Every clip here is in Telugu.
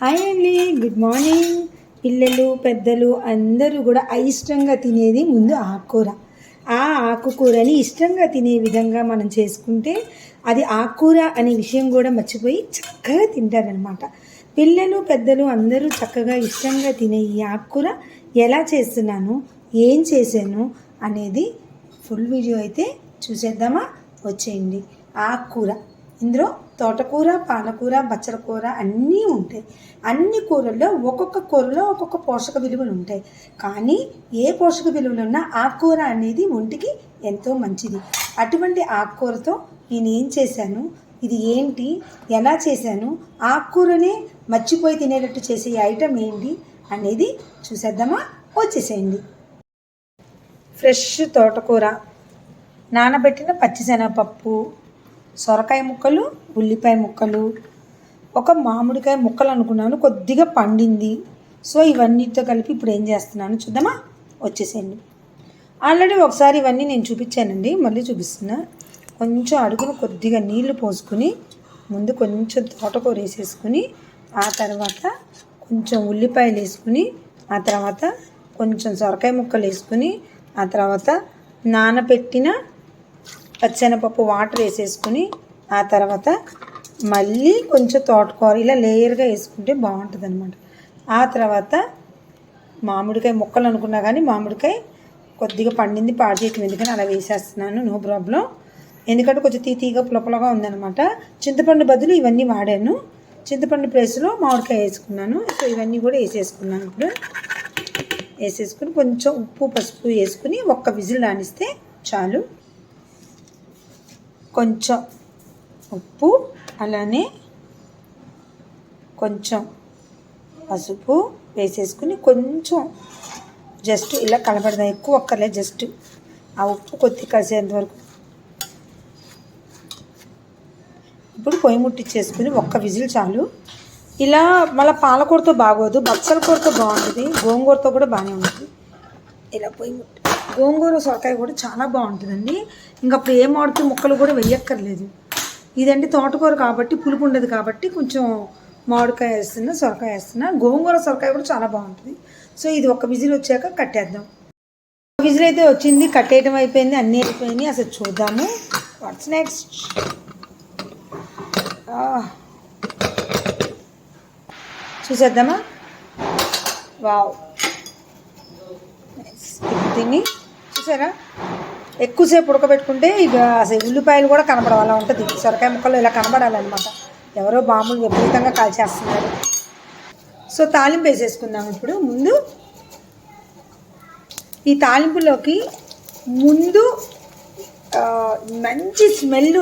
హాయ్ అండి గుడ్ మార్నింగ్. పిల్లలు పెద్దలు అందరూ కూడా అయిష్టంగా తినేది ముందు ఆకుకూర. ఆ ఆకుకూరని ఇష్టంగా తినే విధంగా మనం చేసుకుంటే అది ఆకుకూర అనే విషయం కూడా మర్చిపోయి చక్కగా తింటారనమాట పిల్లలు పెద్దలు అందరూ చక్కగా ఇష్టంగా తినే ఈ ఆకుకూర ఎలా చేస్తున్నాను ఏం చేశాను అనేది ఫుల్ వీడియో అయితే చూసేద్దామా? వచ్చేయండి. ఆకుకూర. ఇందులో తోటకూర పాలకూర బచ్చల కూర అన్నీ ఉంటాయి. అన్ని కూరల్లో ఒక్కొక్క కూరలో ఒక్కొక్క పోషక విలువలు ఉంటాయి. కానీ ఏ పోషక విలువలు ఉన్నా ఆకుకూర అనేది ఒంటికి ఎంతో మంచిది. అటువంటి ఆకుకూరతో నేను ఏం చేశాను? ఇది ఏంటి? ఎలా చేశాను? ఆకుకూరనే మర్చిపోయి తినేటట్టు చేసే ఐటెం ఏంటి అనేది చూసేద్దామా? వచ్చేసేయండి. ఫ్రెష్ తోటకూర. నానబెట్టిన పచ్చిశనగపప్పు సొరకాయ ముక్కలు ఉల్లిపాయ ముక్కలు. ఒక మామిడికాయ ముక్కలు అనుకున్నాను కొద్దిగా పండింది. సో ఇవన్నీతో కలిపి ఇప్పుడు ఏం చేస్తున్నాను చూద్దామా? వచ్చేసేయండి. ఆల్రెడీ ఒకసారి ఇవన్నీ నేను చూపించానండి మళ్ళీ చూపిస్తున్నా. కొంచెం అడుగును కొద్దిగా నీళ్ళు పోసుకుని ముందు కొంచెం తోటకూర వేసేసుకుని ఆ తర్వాత కొంచెం ఉల్లిపాయలు వేసుకుని ఆ తర్వాత కొంచెం సొరకాయ ముక్కలు వేసుకుని ఆ తర్వాత నానబెట్టిన పచ్చెనపప్పు వాటర్ వేసేసుకుని ఆ తర్వాత మళ్ళీ కొంచెం తోటకూర ఇలా లేయర్గా వేసుకుంటే బాగుంటుంది అనమాట ఆ తర్వాత మామిడికాయ ముక్కలు అనుకున్నా కానీ మామిడికాయ కొద్దిగా పండింది పాడు చేయటం ఎందుకని అలా వేసేస్తున్నాను నో ప్రాబ్లం. ఎందుకంటే కొంచెం తీతీగా పులపులగా ఉందన్నమాట. చింతపండు బదులు ఇవన్నీ వాడాను. చింతపండు ప్లేస్లో మామిడికాయ వేసుకున్నాను. సో ఇవన్నీ కూడా వేసేసుకున్నాను ఇప్పుడు. వేసేసుకుని కొంచెం ఉప్పు పసుపు వేసుకుని ఒక్క విజిల్ రాణిస్తే చాలు. కొంచెం ఉప్పు అలానే కొంచెం పసుపు వేసేసుకుని కొంచెం జస్ట్ ఇలా కలపడదాం ఎక్కువ ఒక్కర్లే జస్ట్ ఆ ఉప్పు కొద్ది కలిసేంత వరకు. ఇప్పుడు పొయ్యి ముట్టించేసుకుని ఒక్క విజిల్ చాలు. ఇలా మళ్ళీ పాలకూరతో బాగోదు బచ్చల కూరతో బాగుంటుంది గోంగూరతో కూడా బాగానే ఉంటుంది. ఇలా పొయ్యి ముట్టి. గోంగూర సొరకాయ కూడా చాలా బాగుంటుందండి. ఇంకా అప్పుడు ఏ మామిడికి ముక్కలు కూడా వెయ్యక్కర్లేదు ఇదండి తోటకూర కాబట్టి పులుపు ఉండదు కాబట్టి కొంచెం మామిడికాయ వేస్తున్నా సొరకాయ వేస్తున్నా. గోంగూర సొరకాయ కూడా చాలా బాగుంటుంది. సో ఇది ఒక విజిల్ వచ్చాక కట్టేద్దాం విజిల్ అయితే వచ్చింది. కట్టేయడం అయిపోయింది. అన్నీ అయిపోయినాయి. అసలు చూద్దాము. వాట్స్ నెక్స్ట్ చూసేద్దామా? వావ్ దీన్ని చూసారా? ఎక్కువసేపు ఉడకబెట్టుకుంటే ఇక అసలు ఉల్లిపాయలు కూడా కనబడవు ఉంటుంది. సొరకాయ ముక్కలు ఇలా కనబడాలన్నమాట. ఎవరో బాంబులు విపరీతంగా కాల్చేస్తున్నారు. సో తాలింపు వేసేసుకుందాం ఇప్పుడు. ముందు ఈ తాలింపులోకి ముందు మంచి స్మెల్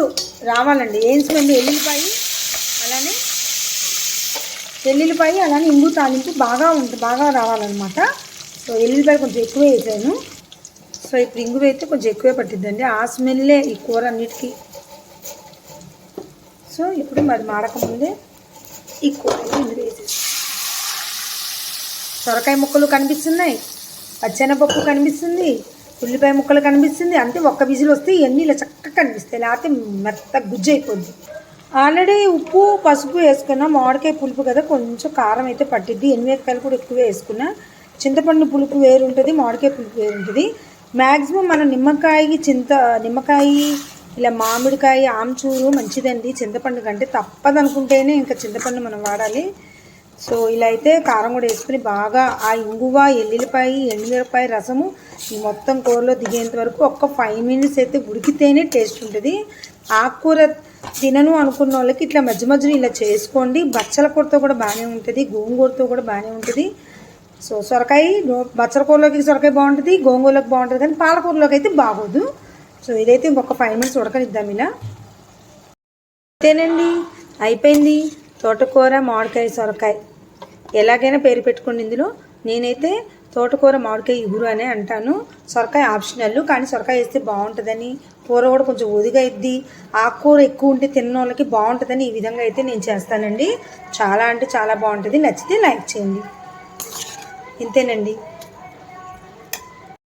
రావాలండి. ఏం స్మెల్? ఎల్లుల్లిపాయ అలానే వెల్లుల్లిపాయ అలానే ఇంగు తాలింపు బాగా ఉంటుంది బాగా రావాలన్నమాట. సో ఎల్లుల్లిపాయ కొంచెం ఎక్కువ వేసాను. సో ఇప్పుడు ఇంగువ అయితే కొంచెం ఎక్కువే పట్టిద్దండి. ఆ స్మెల్లే ఈ కూర అన్నిటికీ. సో ఇప్పుడు మరి మాడకముందే ఈ కూర ఇందులో వేసేసి సొరకాయ ముక్కలు కనిపిస్తున్నాయి. పచ్చెనపప్పు కనిపిస్తుంది. ఉల్లిపాయ ముక్కలు కనిపిస్తుంది. అంటే ఒక్క విజిల్ వస్తే ఇవన్నీ ఇలా చక్కగా కనిపిస్తాయి. లేకపోతే మెత్త గుజ్జు అయిపోద్ది. ఆల్రెడీ ఉప్పు పసుపు వేసుకున్నా. మామిడికాయ పులుపు కదా కొంచెం కారం అయితే పట్టిద్ది. ఎనిమిరకాయలు కూడా ఎక్కువ వేసుకున్నా. చింతపండు పులుపు వేరు ఉంటుంది మామిడికాయ పులుపు వేరు ఉంటుంది మ్యాక్సిమం మనం నిమ్మకాయ చింత నిమ్మకాయ ఇలా మామిడికాయ ఆమ్చూరు మంచిదండి. చింతపండు కంటే తప్పదనుకుంటేనే ఇంకా చింతపండు మనం వాడాలి. సో ఇలా అయితే కారం కూడా వేసుకుని బాగా ఆ ఇంగువ ఎల్లుల్లిపాయ ఎండుమిరపాయ రసము ఈ మొత్తం కూరలో దిగేంత వరకు ఒక్క ఫైవ్ మినిట్స్ అయితే ఉడికితేనే టేస్ట్ ఉంటుంది. ఆకుకూర తినను అనుకున్న వాళ్ళకి ఇట్లా మధ్య మధ్యలో ఇలా చేసుకోండి. బచ్చల కూరతో కూడా బాగానే ఉంటుంది గోంగూరతో కూడా బాగానే ఉంటుంది. సో సొరకాయ బచ్చరకూరలోకి సొరకాయ బాగుంటుంది గోంగూరలోకి బాగుంటుంది కానీ పాలకూరలోకి అయితే బాగోదు. సో ఇదైతే ఇంకొక ఫైవ్ మినిట్స్ ఉడకనిద్దాం ఇలా. అంతేనండి. అయిపోయింది. తోటకూర మామిడికాయ సొరకాయ. ఎలాగైనా పేరు పెట్టుకోండి ఇందులో. నేనైతే తోటకూర మామిడికాయ ఇగురు అనే అంటాను. సొరకాయ ఆప్షనల్ కానీ సొరకాయ వేస్తే బాగుంటుందని. కూర కూడా కొంచెం ఒదిగా ఇద్ది ఆకుకూర ఎక్కువ ఉంటే తిన్న వాళ్ళకి బాగుంటుందని ఈ విధంగా అయితే నేను చేస్తానండి. చాలా అంటే చాలా బాగుంటుంది. నచ్చితే లైక్ చేయండి. ఇంతేనండి.